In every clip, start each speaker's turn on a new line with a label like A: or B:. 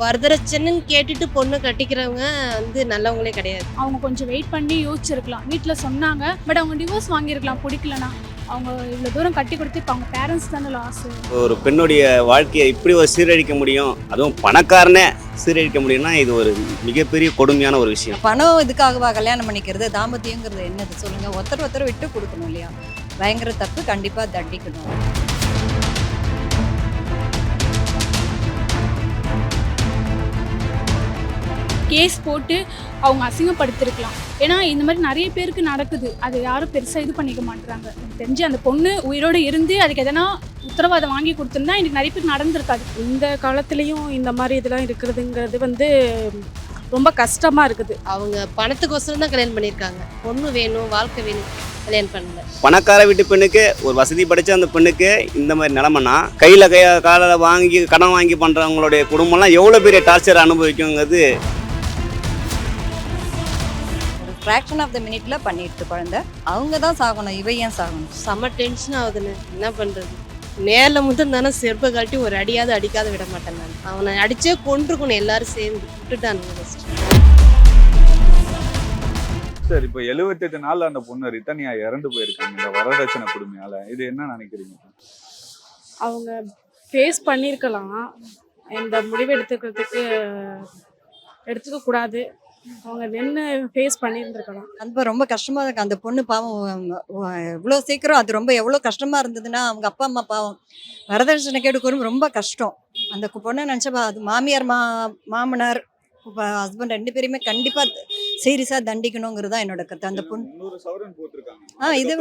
A: வரதட்சணைன்னு கேட்டுட்டு பொண்ணு கட்டிக்கிறவங்க வந்து நல்லவங்களே கிடையாது.
B: அவங்க கொஞ்சம் வெயிட் பண்ணி யோசிச்சிருக்கலாம். வீட்டில் சொன்னாங்க. பட் அவங்க டிவோர்ஸ் வாங்கியிருக்கலாம். பிடிக்கலனா அவங்க இவ்வளோ தூரம் கட்டி கொடுத்து இப்போ அவங்க பேரண்ட்ஸ் தானே லாஸ்
C: ஒரு பெண்ணுடைய வாழ்க்கையை இப்படி ஒரு சீரழிக்க முடியும்? அதுவும் பணக்காரனே சீரழிக்க முடியும்னா இது ஒரு மிகப்பெரிய கொடுமையான ஒரு விஷயம்.
D: பணம் இதுக்காகவா கல்யாணம் பண்ணிக்கிறது தாம்பத்தியங்கிறது என்னது? சொல்லுங்க. ஒருத்தர் ஒருத்தர் விட்டு கொடுக்கணும் இல்லையா? பயங்கர தப்பு கண்டிப்பா தண்டிக்கணும்.
B: கேஸ் போட்டு அவங்க அசிங்கப்படுத்திருக்கலாம். ஏன்னா இந்த மாதிரி நிறைய பேருக்கு நடக்குது. அது யாரும் பெருசாக இது பண்ணிக்க மாட்டாங்க எனக்கு தெரிஞ்சு அந்த பொண்ணு உயிரோடு இருந்து அதுக்கு எதனா உத்தரவாதம் வாங்கி கொடுத்துருந்தா இன்னைக்கு நிறைய பேருக்கு நடந்திருக்காது.
E: இந்த காலத்துலேயும் இந்த மாதிரி இதெல்லாம் இருக்கிறதுங்கிறது வந்து ரொம்ப கஷ்டமாக இருக்குது.
A: அவங்க பணத்துக்கோசரம் தான் கல்யாணம் பண்ணியிருக்காங்க. பொண்ணு வேணும் வாழ்க்கை வேணும் கல்யாணம் பண்ணல.
C: பணக்கார வீட்டு பெண்ணுக்கு ஒரு வசதி படைச்ச அந்த பெண்ணுக்கு இந்த மாதிரி நிலமைனா கையில் கைய காலில் வாங்கி கடன் வாங்கி பண்ணுறவங்களுடைய குடும்பம்லாம் எவ்வளோ பெரிய டார்ச்சர் அனுபவிக்குங்கிறது
D: ஃப்ராக்ஷன் ஆஃப் த மினிட்ல பண்ணிட்டு குழந்தை. அவங்க தான் சாகணும் இவ ஏன் சாகணும்.
A: செம்ம டென்ஷன் ஆகுதுன்னு என்ன பண்ணுறது நேரில் முதல் தானே செருப்பை கழட்டி ஒரு அடியாவது அடிக்காத விட மாட்டேன் நான். அவனை அடிச்சே கொண்டிருக்கணும் எல்லாரும் சேர்ந்து. விட்டுட்டானுங்க first.
F: சார் இப்போ எழுவத்தெட்டு நாள்ல அந்த பொண்ணு ரிட்டனியா இறந்து போயிருக்காங்க. இந்த வரதட்சணை கொடுமையால. இது என்ன நினைக்கிறீங்க?
E: அவங்க ஃபேஸ் பண்ணியிருக்கலாம். இந்த முடிவு எடுத்துக்கிறதுக்கு எடுத்துக்க கூடாது அவங்க நின்று ஃபேஸ் பண்ணியிருந்துருக்கணும்.
D: அந்த ரொம்ப கஷ்டமா இருக்கு. அந்த பொண்ணு பாவம் இவ்வளோ சீக்கிரம் அது ரொம்ப எவ்வளோ கஷ்டமா இருந்ததுன்னா அவங்க அப்பா அம்மா பாவம். வரதட்சணை கேடுக்கணும் ரொம்ப கஷ்டம். அந்த பொண்ணை நினச்சா அது மாமியார் மா மாமனார் ஹஸ்பண்ட் ரெண்டு பேருமே கண்டிப்பா சீரியஸா தண்டிக்கணுங்கிறது தான் என்னோட கருத்து. அந்த பொண்ணு ஆ, இது-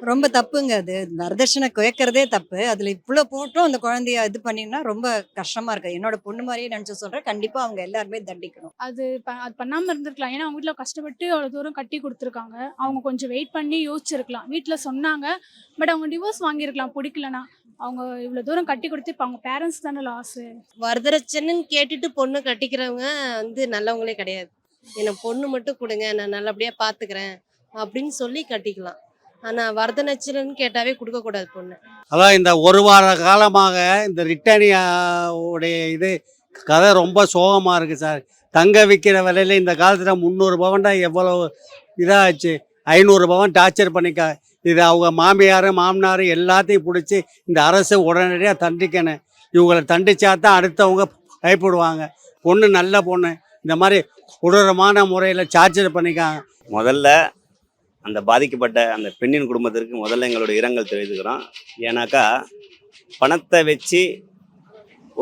D: ரொம்ப தப்புங்க அது. வரதட்சணை கேட்கறதே தப்பு. அதுல இவ்வளோ போட்டும் அந்த குழந்தைய இது பண்ணினா ரொம்ப கஷ்டமா இருக்கு. என்னோட பொண்ணு மாதிரியே நினைச்சு சொல்றேன். கண்டிப்பா அவங்க எல்லாருமே தண்டிக்கணும்.
B: அது ப- அது பண்ணாமல் இருந்திருக்கலாம். ஏன்னா அவங்க வீட்டில் கஷ்டப்பட்டு அவ்வளோ தூரம் கட்டி கொடுத்துருக்காங்க. அவங்க கொஞ்சம் வெயிட் பண்ணி யோசிச்சிருக்கலாம். வீட்டில் சொன்னாங்க. பட் அவங்க டிவோர்ஸ் வாங்கியிருக்கலாம். பிடிக்கலனா அவங்க இவ்வளோ தூரம் கட்டி கொடுத்து இப்போ அவங்க பேரண்ட்ஸ் தானே லாஸ்
A: வரதட்சணைன்னு கேட்டுட்டு பொண்ணு கட்டிக்கிறவங்க வந்து நல்லவங்களே கிடையாது. எனக்கு பொண்ணு மட்டும் கொடுங்க நான் நல்லபடியா பாத்துக்கிறேன் அப்படின்னு சொல்லி கட்டிக்கலாம். ஆனா வரதட்சணைன்னு கேட்டாவே கொடுக்க கூடாது பொண்ணு.
G: அதான் இந்த ஒரு வார காலமாக இந்த ரிட்டனியா உடைய இது கதை ரொம்ப சோகமாக இருக்குது சார். தங்க விற்கிற விலையில இந்த காலத்தில் முந்நூறு பவன் தான் எவ்வளோ இதாச்சு? ஐநூறு பவன் டார்ச்சர் பண்ணிக்க இது அவங்க மாமியார் மாமனார் எல்லாத்தையும் பிடிச்சி இந்த அரசு உடனடியாக தண்டிக்கணும். இவங்களை தண்டிச்சா தான் அடுத்தவங்க பயப்படுவாங்க. பொண்ணு நல்ல பொண்ணு. இந்த மாதிரி கொடூரமான முறையில் சார்ஜர் பண்ணிக்காங்க.
C: முதல்ல அந்த பாதிக்கப்பட்ட அந்த பெண்ணின் குடும்பத்திற்கு முதல்ல எங்களுடைய இரங்கல் தெரிவித்துக்கிறோம். ஏன்னாக்கா பணத்தை வச்சு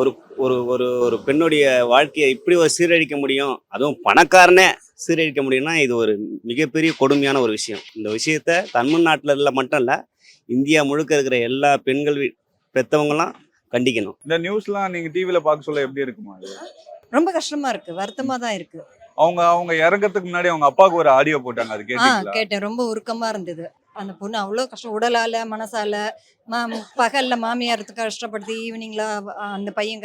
C: ஒரு ஒரு ஒரு ஒரு பெண்ணுடைய வாழ்க்கையை இப்படி ஒரு சீரழிக்க முடியும்? அதுவும் பணக்காரனே சீரழிக்க முடியும்னா இது ஒரு மிகப்பெரிய கொடுமையான ஒரு விஷயம். இந்த விஷயத்த தமிழ்நாட்டில் இல்லை மட்டும் இல்லை இந்தியா முழுக்க இருக்கிற எல்லா பெண்கள் பெத்தவங்கலாம் கண்டிக்கணும்.
F: இந்த நியூஸ்லாம் நீங்க டிவில பார்க்க சொல்ல எப்படி இருக்குமா
D: ரொம்ப கஷ்டமா இருக்கு வருத்தமா தான் இருக்கு.
F: அவங்க அவங்க இறக்கறதுக்கு முன்னாடி அவங்க அப்பாவுக்கு ஒரு ஆடியோ போட்டாங்க அது கேட்டீங்களா?
D: கேட்டேன். ரொம்ப உருக்கமா இருந்தது. அந்த பொண்ணு அவ்வளோ கஷ்டம் உடலால மனசால மா பகல்ல மாமியாரத்துக்கு கஷ்டப்படுத்தி ஈவினிங்ல அந்த பையன்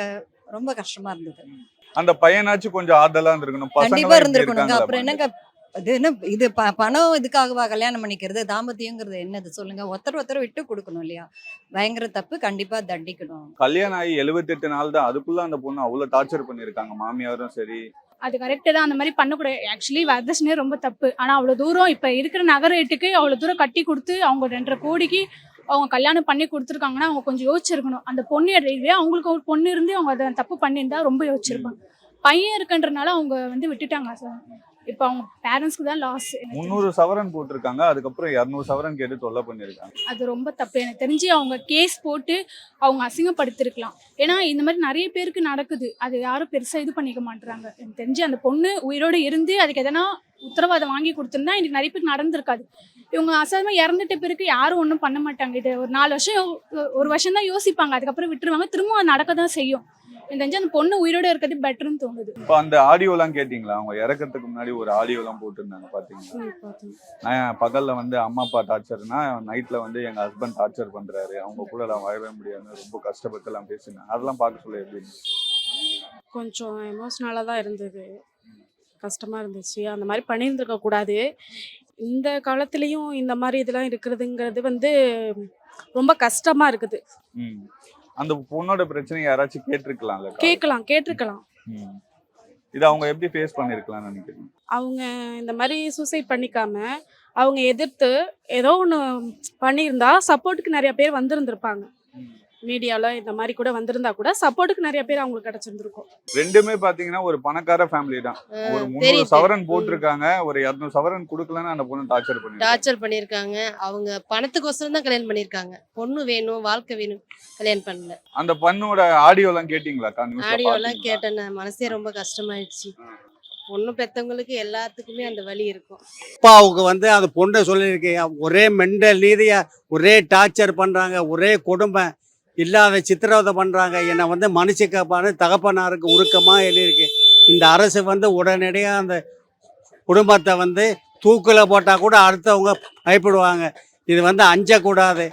D: ரொம்ப கஷ்டமா இருந்தது.
F: அந்த பையனாச்சும் கொஞ்சம் ஆதலா இருந்திருக்கணும்.
D: கண்டிப்பா இருந்திருக்கணுங்க அப்புறம் என்னங்க இது என்ன இது ப- பணம் இதுக்காகவா கல்யாணம் பண்ணிக்கிறது? தாம்பத்தியங்கிறது என்னது? சொல்லுங்க. ஒருத்தர் ஒருத்தர் விட்டு கொடுக்கணும் இல்லையா? பயங்கர தப்பு. கண்டிப்பா தண்டிக்கணும்.
F: கல்யாணம் ஆகி எழுவத்தெட்டு நாள் தான். அதுக்குள்ள அந்த பொண்ணு அவ்வளவு டார்ச்சர் பண்ணிருக்காங்க மாமியாரும் சரி.
B: அது கரெக்டு தான். அந்த மாதிரி பண்ணக்கூடாது. ஆக்சுவலி வரதட்சணையே ரொம்ப தப்பு. ஆனால் அவ்வளோ தூரம் இப்போ இருக்கிற நகர ரேட்டுக்கு அவ்வளோ தூரம் கட்டி கொடுத்து அவங்க ரெண்டரை கோடிக்கு அவங்க கல்யாணம் பண்ணி கொடுத்துருக்காங்கன்னா அவங்க கொஞ்சம் யோசிச்சிருக்கணும். அந்த பொண்ணு இதுவே அவங்களுக்கு ஒரு பொண்ணு இருந்து அவங்க அதை தப்பு பண்ணியிருந்தா ரொம்ப யோசிச்சிருப்பாங்க. பையன் இருக்குன்றனால அவங்க வந்து விட்டுட்டாங்க சார் இப்போ அவங்க பேரண்ட்ஸ்க்கு தான் லாஸ்
F: முந்நூறு சவரன் போட்டிருக்காங்க. அதுக்கப்புறம் இருநூறு சவரன் கேட்டு தொல்லை பண்ணிருக்காங்க
B: அது ரொம்ப தப்பு. எனக்கு தெரிஞ்சு அவங்க கேஸ் போட்டு அவங்க அசிங்கப்படுத்திருக்கலாம் ஏன்னா இந்த மாதிரி நிறைய பேருக்கு நடக்குது. அது யாரும் பெருசாக இது பண்ணிக்க மாட்டாங்க எனக்கு தெரிஞ்சு அந்த பொண்ணு உயிரோடு இருந்து அதுக்கு எதனா உத்தரவாதம் வாங்கி கொடுத்துருந்தா இன்னைக்கு நிறைய பேருக்கு நடந்திருக்காது. இவங்க அசாதமாக இறந்துட்ட பிறகு யாரும் ஒன்றும் பண்ண மாட்டாங்க. இது ஒரு நாலு வருஷம் ஒரு வருஷம் தான் யோசிப்பாங்க. அதுக்கப்புறம் விட்டுருவாங்க. திரும்ப நடக்க தான் செய்யும். தெரிஞ்சு அந்த பொண்ணு உயிரோட இருக்கிறது பெட்டர்னு தோணுது.
F: இப்போ அந்த ஆடியோ எல்லாம் கேட்டீங்களா? அவங்க இறக்கறதுக்கு முன்னாடி ஒரு ஆடியோ எல்லாம் போட்டிருந்தாங்க
E: பார்த்தேன்.
F: நான் பகல்ல வந்து அம்மா அப்பா டார்ச்சர்னா நைட்ல வந்து எங்க ஹஸ்பண்ட் டார்ச்சர் பண்றாரு. அவங்க கூட எல்லாம் வாழவே முடியாதுன்னு ரொம்ப கஷ்டப்பட்டு எல்லாம் பேசினாங்க. அதெல்லாம் பார்க்க சொல்ல எப்படி?
E: கொஞ்சம் எமோஷ்னலாக தான் இருந்தது. கஷ்டமாக இருந்துச்சு. அந்த மாதிரி பண்ணியிருந்துருக்க கூடாது. இந்த காலத்துலேயும் இந்த மாதிரி இதெல்லாம் இருக்கிறதுங்கிறது வந்து ரொம்ப கஷ்டமாக இருக்குது.
F: அந்த பொண்ணோட பிரச்சனை யாராச்சும் கேட்டிருக்கலாம்ல
E: கேட்கலாம் கேட்டிருக்கலாம்.
F: இது அவங்க எப்படி ஃபேஸ் பண்ணிருக்கலாம்னு நினைக்கிறீங்க
E: அவங்க இந்த மாதிரி சூசைட் பண்ணிக்காம அவங்க எதிர்த்து ஏதோ ஒன்று பண்ணியிருந்தா சப்போர்ட்டுக்கு நிறைய பேர் வந்திருந்திருப்பாங்க. மீடியாவில் இந்த மாதிரி கூட வந்திருந்தா கூட சப்போர்ட்டுக்கு நிறைய பேர் அவங்களுக்கு கிடைச்சிருந்துருக்கும்.
F: ரெண்டுமே பாத்தீங்கன்னா ஒரு பணக்கார ஃபேமிலி தான். ஒரு முந்நூறு. சவரன். போட்டிருக்காங்க. ஒரு இரநூறு சவரன் கொடுக்கலன்னு அந்த பொண்ணு டார்ச்சர் பண்ணி
A: டார்ச்சர் பண்ணியிருக்காங்க அவங்க பணத்துக்கோசரம் தான் கல்யாணம் பண்ணியிருக்காங்க பொண்ணு வேணும் வாழ்க்கை வேணும் கல்யாணம் பண்ணல.
F: அந்த பொண்ணோட ஆடியோ எல்லாம் கேட்டீங்களாக்கா நியூஸ்ல
A: ஆடியோ எல்லாம்
F: பாத்தீங்களா?
A: கேட்டேன் மனசே ரொம்ப கஷ்டமாயிடுச்சு. பொண்ணு பெத்தவங்களுக்கு எல்லாத்துக்குமே அந்த வலி இருக்கும்.
G: அப்பாவுக்கு வந்து அந்த பொண்ணை சொல்லியிருக்கேன் ஒரே மெண்டல் நீதியா ஒரே டார்ச்சர் பண்ணுறாங்க ஒரே கொடுமை. இல்லாத சித்திரவதை பண்ணுறாங்க என்னை வந்து மனுஷக்காப்பான்னு தகப்பனாருக்கு உருக்கமாக எழுதியிருக்கு. இந்த அரசு வந்து உடனடியாக அந்த குடும்பத்தை வந்து தூக்கில் போட்டால் கூட அடுத்தவங்க பயப்படுவாங்க. இது வந்து அஞ்சக்கூடாது.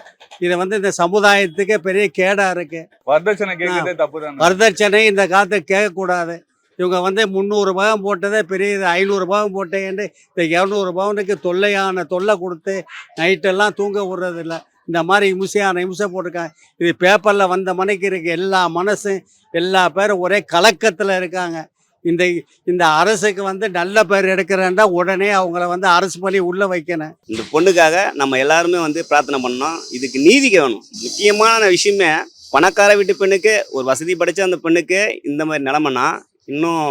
G: இது வந்து இந்த சமுதாயத்துக்கே பெரிய கேடாக இருக்குது
F: வரதட்சணை கேட்கறதே தப்பு தான்
G: வரதட்சணை இந்த காலத்தை கேட்கக்கூடாது. இவங்க வந்து முந்நூறு பவன் போட்டதே பெரிய இது. ஐநூறு பவன் போட்டேன்ட்டு இந்த இரநூறு பவனுக்கு தொல்லையான தொல்லை கொடுத்து நைட்டெல்லாம் தூங்க விடுறதில்ல. இந்த மாதிரி இம்சையான இம்சை போட்டிருக்காங்க இது பேப்பரில் வந்த மனைக்கு இருக்க எல்லா மனசும் எல்லா பேரும் ஒரே கலக்கத்தில் இருக்காங்க. இந்த இந்த அரசுக்கு வந்து நல்ல பேர் எடுக்கிறேன்டா உடனே அவங்கள வந்து அரசு மொழி உள்ளே வைக்கணும்.
C: இந்த பொண்ணுக்காக நம்ம எல்லாருமே வந்து பிரார்த்தனை பண்ணோம் இதுக்கு நீதி வேணும். முக்கியமான விஷயமே பணக்கார வீட்டு பெண்ணுக்கு ஒரு வசதி படைச்ச அந்த பெண்ணுக்கு இந்த மாதிரி நிலமைனா இன்னும்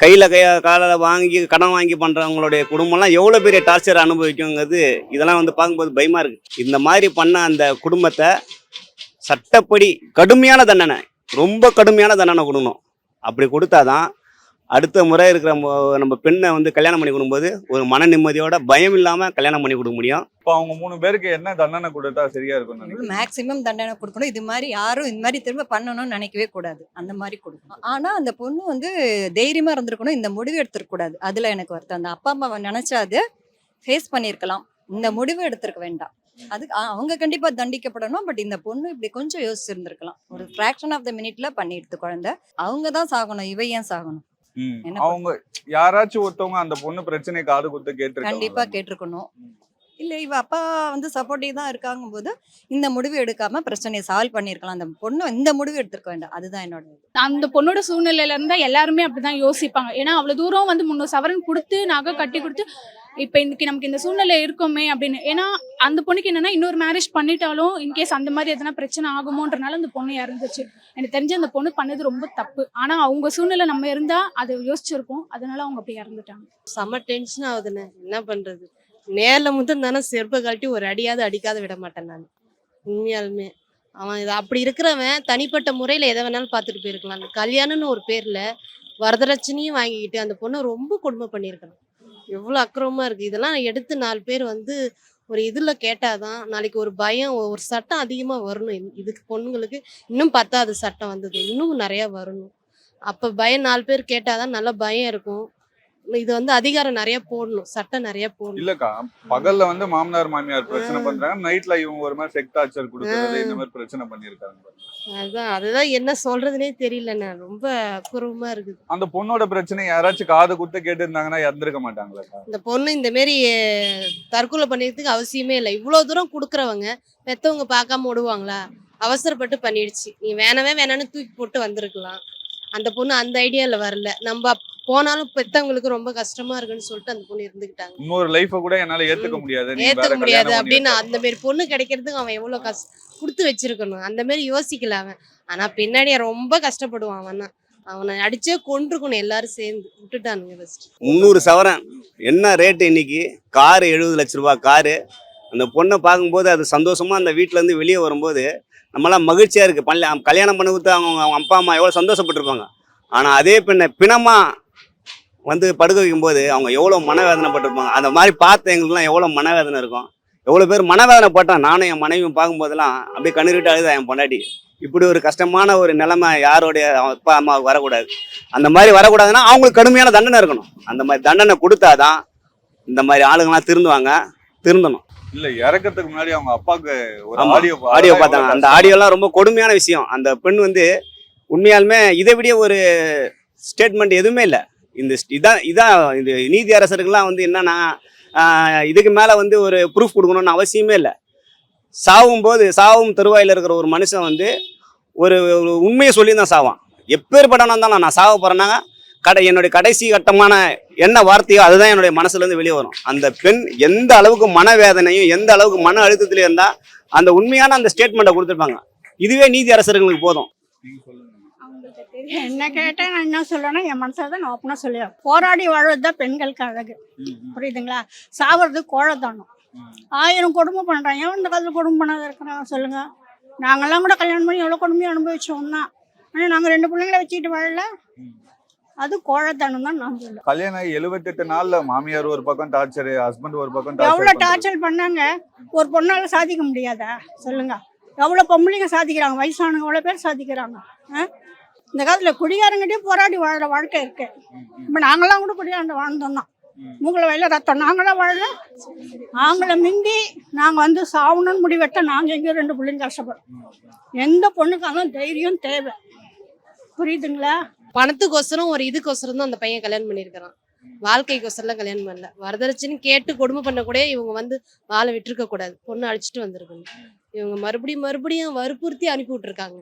C: கையில் கை காலில் வாங்கி கடன் வாங்கி பண்ணுறவங்களுடைய குடும்பம்லாம் எவ்வளோ பெரிய டார்ச்சர் அனுபவிக்குங்கிறது இதெல்லாம் வந்து பார்க்கும்போது பயமாக இருக்குது இந்த மாதிரி பண்ண அந்த குடும்பத்தை சட்டப்படி கடுமையான தண்டனை ரொம்ப கடுமையான தண்டனை கொடுக்கணும். அப்படி கொடுத்தாதான் அடுத்த முறை இருக்கிற மொ- நம்ம பெண்ணை வந்து கல்யாணம் பண்ணி கொடுக்கும்போது ஒரு மன நிம்மதியோட பயம் இல்லாமல் கல்யாணம் பண்ணி கொடுக்க முடியும்.
F: இப்போ அவங்க மூணு பேருக்கு என்ன தண்டனை கொடுத்தா சரியா இருக்கும்
D: மேக்சிமம் தண்டனை கொடுக்கணும். இது மாதிரி யாரும் இந்த மாதிரி திரும்ப பண்ணணும்னு நினைக்கவே கூடாது. அந்த மாதிரி கொடுக்கணும். ஆனா அந்த பொண்ணு வந்து தைரியமா இருந்திருக்கணும். இந்த முடிவு எடுத்திருக்க கூடாது. அதுல எனக்கு வருத்தம். அந்த அப்பா அம்மாவை நினைச்சா அது ஃபேஸ் பண்ணியிருக்கலாம். இந்த முடிவு எடுத்திருக்க வேண்டாம். அதுக்கு அவங்க கண்டிப்பா தண்டிக்கப்படணும். பட் இந்த பொண்ணு இப்படி கொஞ்சம் யோசிச்சிருந்திருக்கலாம். ஒரு ஃபிராக்ஷன் ஆஃப் த மினிட்ல பண்ணிடுது குழந்தை. அவங்க தான் சாகணும். இவ ஏன் சாகணும்?
F: அவங்க யாராச்சும் ஒருத்தவங்க அந்த பொண்ணு பிரச்சனை காது குத்து
D: கண்டிப்பா
F: கேட்டிருக்காங்க
D: கேட்டிருக்கணும் இல்ல இவ அப்பா வந்து சப்போர்ட்டிவ் தான் இருக்காங்க போது இந்த முடிவு எடுக்காம பிரச்சனையை சால்வ் பண்ணிருக்கலாம் அந்த பொண்ணு இந்த முடிவு எடுத்திருக்க வேண்டாம். அதுதான் என்னோட.
B: அந்த பொண்ணோட சூழ்நிலையில இருந்தா எல்லாருமே அப்படிதான் யோசிப்பாங்க. ஏன்னா அவ்வளவு தூரம் வந்து முன்னூறு சவரன் கொடுத்து நகை கட்டி கொடுத்து இப்போ இன்னைக்கு நமக்கு இந்த சூழ்நிலை இருக்கோமே அப்படின்னு. ஏன்னா அந்த பொண்ணுக்கு என்னன்னா இன்னொரு மேரேஜ் பண்ணிட்டாலும் இன்கேஸ் அந்த மாதிரி எதனா பிரச்சனை ஆகுமோன்றனால அந்த பொண்ணு இறந்துச்சு. எனக்கு தெரிஞ்சு அந்த பொண்ணு பண்ணது ரொம்ப தப்பு. ஆனா அவங்க சூழ்நிலை நம்ம இருந்தா அதை யோசிச்சிருப்போம். அதனால அவங்க அப்படி இறந்துட்டாங்க.
A: செம டென்ஷன் ஆகுதுண்ணே. என்ன பண்றது? நேரில் முதல் தானே செருப்பை கழட்டி ஒரு அடியாவது அடிக்காத விட மாட்டேன் நான். உண்மையாலுமே. அவன் இது அப்படி இருக்கிறவன் தனிப்பட்ட முறையில் எதை வேணாலும் பார்த்துட்டு போயிருக்கலாம். அந்த கல்யாணம்னு ஒரு பேரில் வரதட்சணையும் வாங்கிக்கிட்டு அந்த பொண்ணை ரொம்ப கொடுமை பண்ணியிருக்கலாம் எவ்வளோ அக்கிரமமாக இருக்குது இதெல்லாம் எடுத்து நாலு பேர் வந்து ஒரு இதில் கேட்டாதான் நாளைக்கு ஒரு பயம் ஒரு சட்டம் அதிகமாக வரணும். இது- இதுக்கு பொண்ணுங்களுக்கு இன்னும் பத்தாது சட்டம் வந்தது. இன்னும் நிறையா வரணும். அப்போ பயம் நாலு பேர் கேட்டாதான் நல்ல பயம் இருக்கும். இது வந்து அதிகாரம் நிறைய போடணும். சட்டம் நிறைய போடணும்.
F: இல்லக்கா பகல்ல வந்து மாமனார் மாமியார் பிரச்சனை பண்றாங்க. நைட்ல இவங்க ஒரு மாதிரி செக் டார்ச்சர் கொடுக்கறது இந்த மாதிரி பிரச்சனை பண்ணிருக்காங்க
A: அதுதான் அதுதான் என்ன சொல்றதுனே தெரியலண்ணே ரொம்ப குருவமா இருக்குது.
F: அந்த பொண்ணோட பிரச்சனை யாராச்சும் காது குத்து கேட்டிருந்தாங்கன்னா இறந்திருக்க மாட்டாங்களாக்கா
A: இந்த பொண்ணு இந்த மாரி தற்கொலை பண்ணிக்கிறதுக்கு அவசியமே இல்லை. இவ்வளோ தூரம் கொடுக்குறவங்க பெத்தவங்க பார்க்காம விடுவாங்களா அவசரப்பட்டு பண்ணிடுச்சு. நீ வேணவே வேணான்னு தூக்கி போட்டு வந்திருக்கலாம். அந்த பொண்ணு அந்த ஐடியாவில் வரல. நம்ம போனாலும் பெத்தவங்களுக்கு ரொம்ப கஷ்டமா இருக்குன்னு சொல்லிட்டு அந்த பொண்ணு இருந்துக்கிட்டாங்க
F: இன்னொரு லைஃப கூட என்னால ஏத்துக்க முடியாது.
A: ஏத்துக்க முடியாது அப்படின்னு. அந்த மாரி பொண்ணு கிடைக்கிறதுக்கு அவன் எவ்வளவு கஷ்ட கொடுத்து வச்சிருக்கணும். அந்த மாதிரி யோசிக்கல அவன். ஆனா பின்னாடி ரொம்ப கஷ்டப்படுவான் அவன் அவனை அடிச்சே கொண்டிருக்கணும் எல்லாரும் சேர்ந்து. விட்டுட்டானுங்க ஃபர்ஸ்ட்
C: முந்நூறு சவரன். என்ன ரேட்டு இன்னைக்கு? காரு எழுபது லட்ச ரூபா காரு அந்த பொண்ணை பார்க்கும்போது அது சந்தோஷமா அந்த வீட்ல இருந்து வெளியே வரும்போது நம்மளாம் மகிழ்ச்சியா இருக்கு. பண்ணல கல்யாணம் பண்ணி கொடுத்து அவங்க அவங்க அப்பா அம்மா எவ்வளோ சந்தோஷப்பட்டிருப்பாங்க. ஆனா அதே பெண்ணை பிணமா வந்து படுக்க வைக்கும்போது அவங்க எவ்வளோ மனவேதனைப்பட்டிருப்பாங்க அந்த மாதிரி பார்த்த எங்களுக்குலாம் எவ்வளோ மனவேதனை இருக்கும். எவ்வளோ பேர் மனவேதனை பட்டோம் நானும் என் மனைவியும் பார்க்கும்போதெல்லாம் அப்படியே கண்ணீர் அழுதா என் பொண்டாட்டி. இப்படி ஒரு கஷ்டமான ஒரு நிலைமை யாருடைய அப்பா அம்மாவுக்கு வரக்கூடாது. அந்த மாதிரி வரக்கூடாதுன்னா அவங்களுக்கு கடுமையான தண்டனை இருக்கணும். அந்த மாதிரி தண்டனை கொடுத்தாதான் இந்த மாதிரி ஆளுங்கெல்லாம் திருந்துவாங்க திருந்தணும்.
F: இல்ல இறக்கறதுக்கு முன்னாடி அவங்க அப்பாவுக்கு ஒரு ஆடியோ
C: ஆடியோ பார்த்தாங்க. அந்த ஆடியோலாம் ரொம்ப கொடுமையான விஷயம். அந்த பெண் வந்து உண்மையாலுமே இதை விட ஒரு ஸ்டேட்மெண்ட் எதுவுமே இல்லை. இந்த இதான் இதான் இந்த நீதி அரசர்கள்லாம் வந்து என்னன்னா இதுக்கு மேலே வந்து ஒரு ப்ரூஃப் கொடுக்கணும்னு அவசியமே இல்லை. சாவும் போது சாவும் தருவாயில் இருக்கிற ஒரு மனுஷன் வந்து ஒரு ஒரு உண்மையை சொல்லி தான் சாவான். எப்பேற்பட்டவனா இருந்தாலும் நான் சாவ போகிறேன்னா கடை என்னுடைய கடைசி கட்டமான என்ன வார்த்தையோ அதுதான் என்னுடைய மனசுலேருந்து வெளியே வரும். அந்த பெண் எந்த அளவுக்கு மனவேதனையும் எந்த அளவுக்கு மன அழுத்தத்திலே இருந்தால் அந்த உண்மையான அந்த ஸ்டேட்மெண்ட்டை கொடுத்துருப்பாங்க. இதுவே நீதி அரசர்களுக்கு போதும்.
F: நீங்க
H: என்ன கேட்டால் நான் என்ன சொல்லணும் என் மனசில் தான் நான் ஓப்பனாக சொல்லுவேன். போராடி வாழ்வது தான் பெண்களுக்கு அழகு. புரியுதுங்களா? சாவறது கோழத்தானம். ஆயிரம் கொடுமை பண்ணுறான் ஏன் இந்த காலத்தில் கொடுமை பண்ணாத இருக்கிறான்? சொல்லுங்க. நாங்கெல்லாம் கூட கல்யாணம் பண்ணி எவ்வளோ கொடுமையை அனுபவிச்சோம் தான் ஆனால் நாங்கள் ரெண்டு பிள்ளைங்களை வச்சுக்கிட்டு வாழல. அது கோழத்தனம் தான் நான் சொல்லுவேன்.
F: கல்யாணம் ஆகி எழுபத்தெட்டு நாள்ல மாமியார் ஒரு பக்கம் டார்ச்சர் ஹஸ்பண்ட் ஒரு பக்கம்
H: எவ்வளோ
F: டார்ச்சர்
H: பண்ணாங்க? ஒரு பொண்ணால் சாதிக்க முடியாதா? சொல்லுங்க. எவ்வளோ பொம்பளைங்க சாதிக்கிறாங்க? வயசானவங்க எவ்வளோ பேர் சாதிக்கிறாங்க? இந்த காலத்தில் குடிகாரங்கிட்டே போராடி வாழ்கிற வாழ்க்கை இருக்கு. இப்போ நாங்களாம் கூட குடியாண்ட வாழ்ந்தோம் தான். மூங்கள வயல ரத்தம். நாங்களாம் வாழல நாங்களை மிந்தி நாங்கள் வந்து சாவணும்னு முடிவெட்ட நாங்கள் எங்கேயும் ரெண்டு பிள்ளைங்க கஷ்டப்படுறோம் எந்த பொண்ணுக்காலும் தைரியம் தேவை. புரியுதுங்களா?
A: பணத்துக்கோசரம் ஒரு இதுக்கோசரம் தான் அந்த பையன் கல்யாணம் பண்ணியிருக்கிறான். வாழ்க்கைக்கோசரம்லாம் கல்யாணம் பண்ணல. வரதட்சணைன்னு கேட்டு கொடுமை பண்ண கூட இவங்க வந்து வாழை விட்டுருக்க கூடாது பொண்ணு அழிச்சிட்டு வந்திருக்கணும். இவங்க மறுபடியும் மறுபடியும் வற்புறுத்தி அனுப்பி விட்டுருக்காங்க.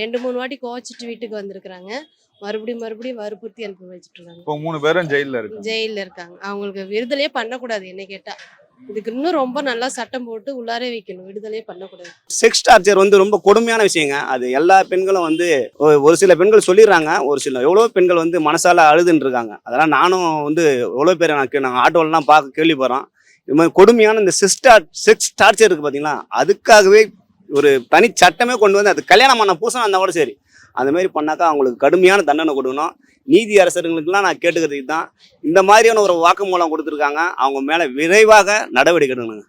A: ரெண்டு மூணு வாட்டி கோவச்சிட்டு வீட்டுக்கு வந்திருக்கிறாங்க. மறுபடியும் மறுபடியும் வற்புறுத்தி அனுப்பி வச்சுட்டு இருக்காங்க
F: இப்போ மூணு பேரும் ஜெயில்ல இருக்கு
A: ஜெயில்ல இருக்காங்க. அவங்களுக்கு விடுதலையே பண்ணக்கூடாது என்ன கேட்டா. இதுக்கு இன்னும் ரொம்ப நல்லா சட்டம் போட்டு உள்ளாரே வைக்கணும். விடுதலையே பண்ணக்கூடாது.
C: செக்ஸ் டார்ச்சர் வந்து ரொம்ப கொடுமையான விஷயங்க. அது எல்லா பெண்களும் வந்து ஒரு சில பெண்கள் சொல்லிடுறாங்க. ஒரு சில எவ்வளோ பெண்கள் வந்து மனசால அழுதுன்னு இருக்காங்க அதெல்லாம் நானும் வந்து எவ்வளோ பேர் எனக்கு நாங்கள் ஆட்டோலலாம் பார்க்க கேள்விப்படுறோம். இது மாதிரி கொடுமையான இந்த சிஸ்டார் செக்ஸ் டார்ச்சர் இருக்குது பார்த்தீங்களா அதுக்காகவே ஒரு தனி சட்டமே கொண்டு வந்து அது கல்யாணம் பண்ண பூசம் அந்த கூட சரி. அந்த மாதிரி பண்ணாக்கா அவங்களுக்கு கடுமையான தண்டனை கொடுக்கணும். நீதி அரசர்களுக்கெல்லாம் நான் கேட்டுக்கிறதுக்கு தான் இந்த மாதிரியான ஒரு வாக்குமூலம் கொடுத்துருக்காங்க. அவங்க மேலே விரைவாக நடவடிக்கை எடுக்கணுங்க.